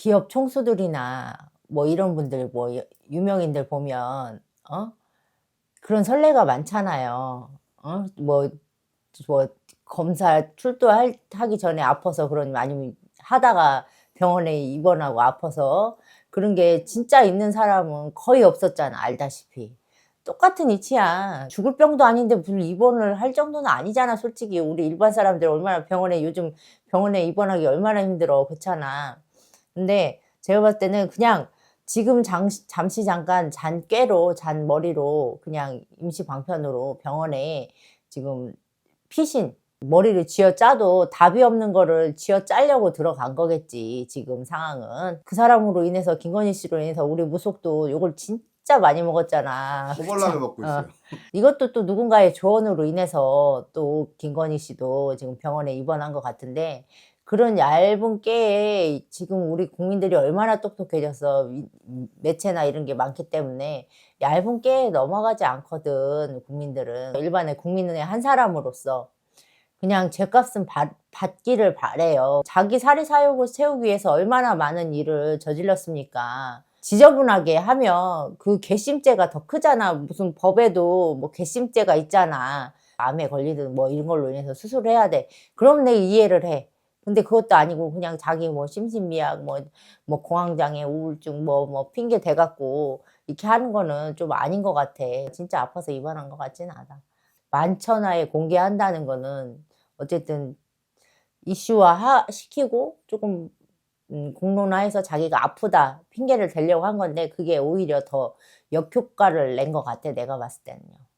기업 총수들이나 뭐 이런 분들 뭐 유- 유명인들 보면 어 그런 선례가 많잖아요. 어? 뭐, 뭐 검사 출두하기 전에 아파서 그런 아니면 하다가 병원에 입원하고 아파서 그런 게 진짜 있는 사람은 거의 없었잖아 알다시피. 똑같은 이치야. 죽을 병도 아닌데 무슨 입원을 할 정도는 아니잖아, 솔직히. 우리 일반 사람들 얼마나 병원에, 요즘 병원에 입원하기 얼마나 힘들어. 그렇잖아. 근데 제가 봤을 때는 그냥 지금 잠시, 잠시 잠깐 잔 꾀로, 잔 머리로 그냥 임시 방편으로 병원에 지금 피신, 머리를 쥐어 짜도 답이 없는 거를 쥐어 짜려고 들어간 거겠지, 지금 상황은. 그 사람으로 인해서, 김건희 씨로 인해서 우리 무속도 욕을 진 짜 많이 먹었잖아. 허벌나게 먹고 어. 있어요. 이것도 또 누군가의 조언으로 인해서 또 김건희 씨도 지금 병원에 입원한 것 같은데 그런 얇은 깨에 지금 우리 국민들이 얼마나 똑똑해져서 이- 매체나 이런 게 많기 때문에 얇은 깨에 넘어가지 않거든 국민들은 일반의 국민의 한 사람으로서 그냥 죄값은 받, 받기를 바래요. 자기 사리 사욕을 세우기 위해서 얼마나 많은 일을 저질렀습니까? 지저분하게 하면 그 괘씸죄가 더 크잖아. 무슨 법에도 뭐 괘씸죄가 있잖아. 암에 걸리든 뭐 이런 걸로 인해서 수술해야 돼. 그럼 내 이해를 해. 근데 그것도 아니고 그냥 자기 뭐 심신미약 뭐, 뭐 공황장애 우울증 뭐, 뭐 핑계 대갖고 이렇게 하는 거는 좀 아닌 것 같아. 진짜 아파서 입원한 것 같지는 않아. 만천하에 공개한다는 거는 어쨌든 이슈화 하- 시키고 조금 음, 공론화해서 자기가 아프다 핑계를 대려고 한 건데 그게 오히려 더 역효과를 낸 것 같아 내가 봤을 때는요.